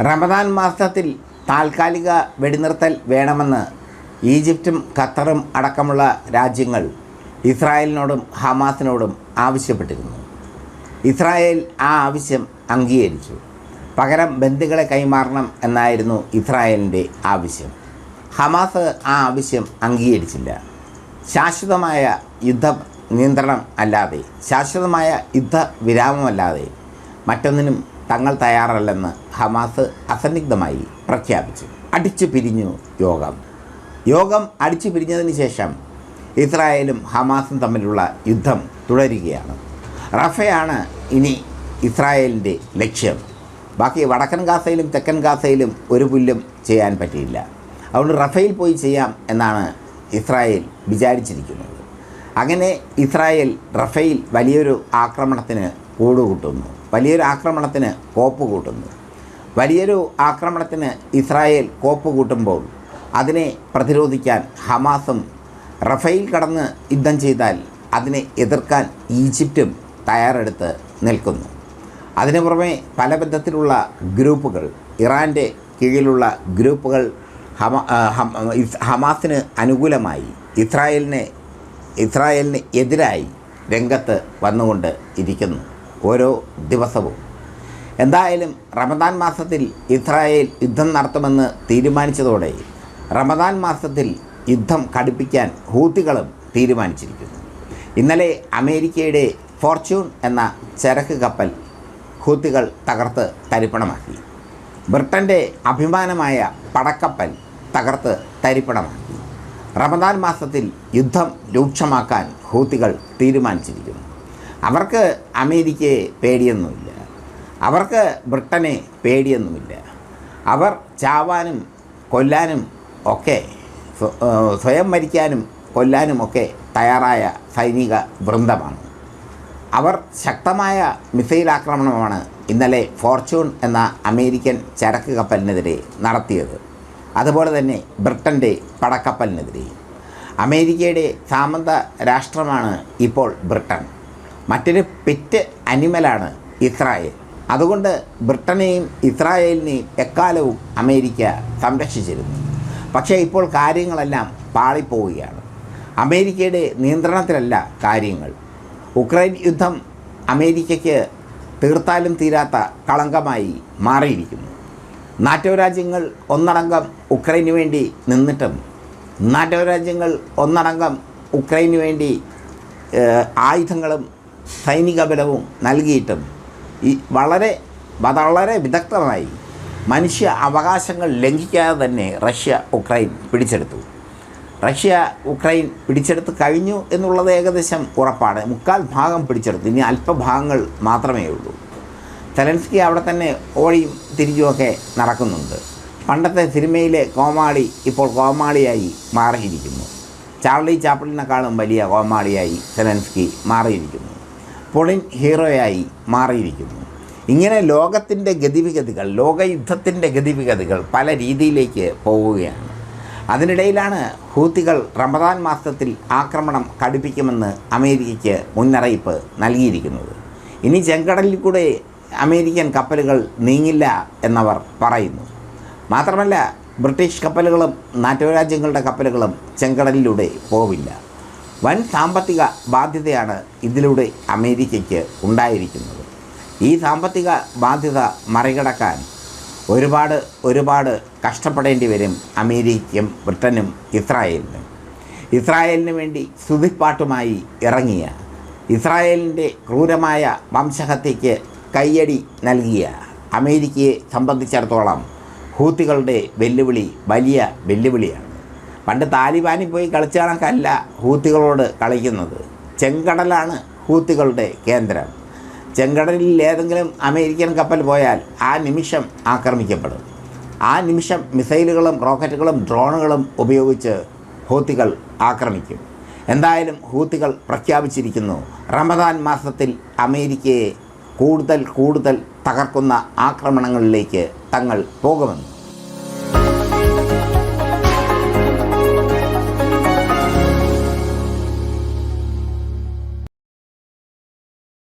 റമദാൻ മാസത്തിൽ താൽക്കാലിക വെടിനിർത്തൽ വേണമെന്ന് ഈജിപ്തും ഖത്തറും അടക്കമുള്ള രാജ്യങ്ങൾ ഇസ്രായേലിനോടും ഹമാസിനോടും ആവശ്യപ്പെട്ടിരുന്നു. ഇസ്രായേൽ ആ ആവശ്യം അംഗീകരിച്ചു. പകരം ബന്ധുക്കളെ കൈമാറണം എന്നായിരുന്നു ഇസ്രായേലിന്റെ ആവശ്യം. ഹമാസ് ആ ആവശ്യം അംഗീകരിച്ചില്ല. ശാശ്വതമായ യുദ്ധ നിയന്ത്രണം അല്ലാതെ ശാശ്വതമായ യുദ്ധ വിരാമമല്ലാതെ മറ്റൊന്നിനും തങ്ങൾ തയ്യാറല്ലെന്ന് ഹമാസ് അസന്നിഗ്ധമായി പ്രഖ്യാപിച്ചു. അടിച്ചു പിരിഞ്ഞു യോഗം. യോഗം അടിച്ചു പിരിഞ്ഞതിന് ശേഷം ഇസ്രായേലും ഹമാസും തമ്മിലുള്ള യുദ്ധം തുടരുകയാണ്. റഫയാണ് ഇനി ഇസ്രായേലിന്റെ ലക്ഷ്യം. ബാക്കി വടക്കൻ ഗാസയിലും തെക്കൻ ഗാസയിലും ഒരു പുല്ലും ചെയ്യാൻ പറ്റിയില്ല. അതുകൊണ്ട് റഫയിൽ പോയി ചെയ്യാം എന്നാണ് ഇസ്രായേൽ വിചാരിച്ചിരിക്കുന്നത്. അങ്ങനെ ഇസ്രായേൽ റഫയിൽ വലിയൊരു ആക്രമണത്തിന് കൂടുകൂട്ടുന്നു വലിയൊരു ആക്രമണത്തിന് കോപ്പ് കൂട്ടുന്നു. വലിയൊരു ആക്രമണത്തിന് ഇസ്രായേൽ കോപ്പ് കൂട്ടുമ്പോൾ അതിനെ പ്രതിരോധിക്കാൻ ഹമാസും റഫൈൽ കടന്ന് യുദ്ധം ചെയ്താൽ അതിനെ എതിർക്കാൻ ഈജിപ്തും തയ്യാറെടുത്ത് നിൽക്കുന്നു. അതിനു പുറമെ പല വിധത്തിലുള്ള ഗ്രൂപ്പുകൾ ഇറാന്റെ കീഴിലുള്ള ഗ്രൂപ്പുകൾ ഹമാസിന് അനുകൂലമായി ഇസ്രായേലിനെ ഇസ്രായേലിന് എതിരായി രംഗത്ത് വന്നുകൊണ്ട് ഇരിക്കുന്നു. ഓരോ ദിവസവും. എന്തായാലും റമദാൻ മാസത്തിൽ ഇസ്രായേൽ യുദ്ധം നടത്തുമെന്ന് തീരുമാനിച്ചതോടെ റമദാൻ മാസത്തിൽ യുദ്ധം കടുപ്പിക്കാൻ ഹൂത്തികളും തീരുമാനിച്ചിരിക്കുന്നു. ഇന്നലെ അമേരിക്കയുടെ ഫോർച്യൂൺ എന്ന ചരക്ക് കപ്പൽ ഹൂത്തികൾ തകർത്ത് തരിപ്പണമാക്കി. ബ്രിട്ടന്റെ അഭിമാനമായ പടക്കപ്പൽ തകർത്ത് തരിപ്പണമാക്കി. റമദാൻ മാസത്തിൽ യുദ്ധം രൂക്ഷമാക്കാൻ ഹൂത്തികൾ തീരുമാനിച്ചിരിക്കുന്നു. അവർക്ക് അമേരിക്കയെ പേടിയൊന്നുമില്ല. അവർക്ക് ബ്രിട്ടനെ പേടിയൊന്നുമില്ല. അവർ ചാവാനും കൊല്ലാനും ഒക്കെ സ്വയം മരിക്കാനും കൊല്ലാനും ഒക്കെ തയ്യാറായ സൈനിക വൃന്ദമാണ്. അവർ ശക്തമായ മിസൈൽ ആക്രമണമാണ് ഇന്നലെ ഫോർച്യൂൺ എന്ന അമേരിക്കൻ ചരക്ക് കപ്പലിനെതിരെ നടത്തിയത്. അതുപോലെ തന്നെ ബ്രിട്ടന്റെ പടക്കപ്പലിനെതിരെ. അമേരിക്കയുടെ സാമന്ത രാഷ്ട്രമാണ് ഇപ്പോൾ ബ്രിട്ടൻ. മറ്റൊരു പെറ്റ് അനിമലാണ് ഇസ്രായേൽ. അതുകൊണ്ട് ബ്രിട്ടനെയും ഇസ്രായേലിനെയും എക്കാലവും അമേരിക്ക സംരക്ഷിച്ചിരുന്നു. പക്ഷേ ഇപ്പോൾ കാര്യങ്ങളെല്ലാം പാളിപ്പോവുകയാണ്. അമേരിക്കയുടെ നിയന്ത്രണത്തിലല്ല കാര്യങ്ങൾ. ഉക്രൈൻ യുദ്ധം അമേരിക്കയ്ക്ക് തീർത്താലും തീരാത്ത കളങ്കമായി മാറിയിരിക്കുന്നു. നാറ്റോ രാജ്യങ്ങൾ ഒന്നടങ്കം ഉക്രൈന് വേണ്ടി നിന്നിട്ടും നാറ്റോ രാജ്യങ്ങൾ ഒന്നടങ്കം ഉക്രൈന് വേണ്ടി ആയുധങ്ങളും സൈനിക ബലവും നൽകിയിട്ടും ഈ വളരെ വളരെ വിദഗ്ധമായി മനുഷ്യ അവകാശങ്ങൾ ലംഘിക്കാതെ തന്നെ റഷ്യ ഉക്രൈൻ പിടിച്ചെടുത്തു. റഷ്യ ഉക്രൈൻ പിടിച്ചെടുത്ത് കഴിഞ്ഞു എന്നുള്ളത് ഏകദേശം ഉറപ്പാണ്. മുക്കാൽ ഭാഗം പിടിച്ചെടുത്തു. ഇനി അല്പഭാഗങ്ങൾ മാത്രമേ ഉള്ളൂ. സെലൻസ്കി അവിടെ തന്നെ ഓടിയും തിരിച്ചുമൊക്കെ നടക്കുന്നുണ്ട്. പണ്ടത്തെ സിനിമയിലെ കോമാളി ഇപ്പോൾ കോമാളിയായി മാറിയിരിക്കുന്നു. ചാർലി ചാപ്പിളിനെക്കാളും വലിയ കോമാളിയായി സെലൻസ്കി മാറിയിരിക്കുന്നു. പൊളിൻ ഹീറോയായി മാറിയിരിക്കുന്നു. ഇങ്ങനെ ലോകത്തിന്റെ ഗതിവിഗതികൾ ലോകയുദ്ധത്തിന്റെ ഗതിവിഗതികൾ പല രീതിയിലേക്ക് പോവുകയാണ്. അതിനിടയിലാണ് ഹൂത്തികൾ റമദാൻ മാസത്തിൽ ആക്രമണം കടുപ്പിക്കുമെന്ന് അമേരിക്കയ്ക്ക് മുന്നറിയിപ്പ് നൽകിയിരിക്കുന്നത്. ഇനി ചെങ്കടലിൽ കൂടെ അമേരിക്കൻ കപ്പലുകൾ നീങ്ങില്ല എന്നവർ പറയുന്നു. മാത്രമല്ല ബ്രിട്ടീഷ് കപ്പലുകളും നാറ്റോ രാജ്യങ്ങളുടെ കപ്പലുകളും ചെങ്കടലിലൂടെ പോവില്ല. വൻ സാമ്പത്തിക ബാധ്യതയാണ് ഇതിലൂടെ അമേരിക്കയ്ക്ക് ഉണ്ടായിരിക്കുന്നത്. ഈ സാമ്പത്തിക ബാധ്യത മറികടക്കാൻ ഒരുപാട് ഒരുപാട് കഷ്ടപ്പെടേണ്ടി വരും അമേരിക്കയും ബ്രിട്ടനും ഇസ്രായേലിനും. ഇസ്രായേലിന് വേണ്ടി സ്തുതിപ്പാട്ടുമായി ഇറങ്ങിയ ഇസ്രായേലിന്റെ ക്രൂരമായ വംശഹത്യയ്ക്ക് കയ്യടി നൽകിയ അമേരിക്കയെ സംബന്ധിച്ചിടത്തോളം ഹൂത്തികളുടെ വെല്ലുവിളി വലിയ വെല്ലുവിളിയാണ്. പണ്ട് താലിബാനിൽ പോയി കളിച്ച കണക്കല്ല ഹൂത്തികളോട് കളിക്കുന്നത്. ചെങ്കടലാണ് ഹൂത്തികളുടെ കേന്ദ്രം. ചെങ്കടലിൽ ഏതെങ്കിലും അമേരിക്കൻ കപ്പൽ പോയാൽ ആ നിമിഷം ആക്രമിക്കപ്പെടും. ആ നിമിഷം മിസൈലുകളും റോക്കറ്റുകളും ഡ്രോണുകളും ഉപയോഗിച്ച് ഹൂത്തികൾ ആക്രമിക്കും. എന്തായാലും ഹൂത്തികൾ പ്രഖ്യാപിച്ചിരിക്കുന്നു. റമദാൻ മാസത്തിൽ അമേരിക്കയെ കൂടുതൽ കൂടുതൽ തകർക്കുന്ന ആക്രമണങ്ങളിലേക്ക് തങ്ങൾ പോകുമെന്ന്.